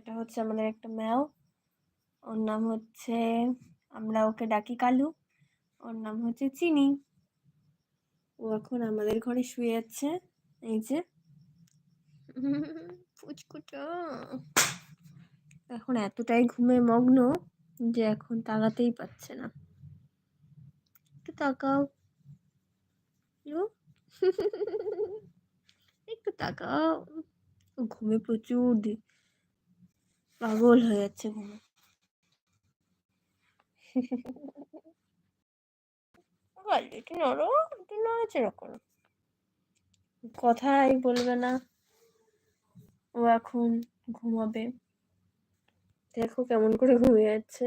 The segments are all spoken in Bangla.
এটা হচ্ছে আমাদের একটা ম্যাও। ওর নাম হচ্ছে আমরা ওকে ডাকি কালু। ওর নাম হচ্ছে চিনি। ও এখন আমাদের ঘরে শুয়ে আছে। এই যে। পুচকুটা এখন এতটাই ঘুমে মগ্ন যে এখন তাকাতেই পাচ্ছে না। একটু তাকাও। একটু তাকাও। ঘুমে প্রচুর দি- পাগল হয়ে যাচ্ছে ঘুমে। বল একটু নড়ো একটু নড়াচড়া করো। কথাই বলবে না। ও এখন ঘুমাবে। দেখো কেমন করে ঘুমিয়ে যাচ্ছে।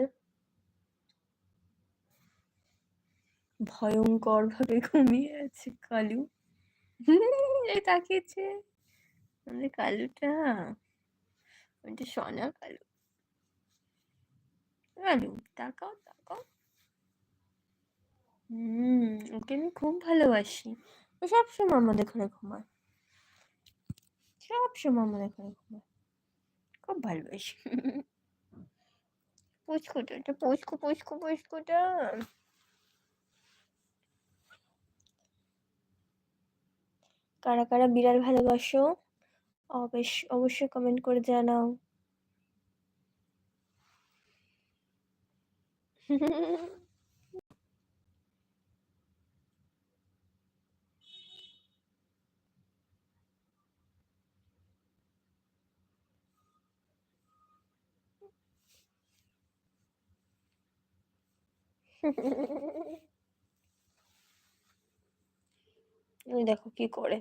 ভয়ঙ্কর ভাবে ঘুমিয়ে আছে কালু। তাকিয়েছে। আমাদের কালুটা। ওইটা সোনা কালু কালু তাকাও তাকাও হুম ওকে আমি খুব ভালোবাসি ও সবসময় আমাদের ঘরে ঘুমায় সবসময় আমাদের ঘরে ঘুমায় খুব ভালোবাসি পুচকুটা এটা পুচকু পুচকু পুচকুটা কারা কারা বিড়াল ভালোবাসো অবশ্যই কমেন্ট করে জানাও। দেখো কি করে।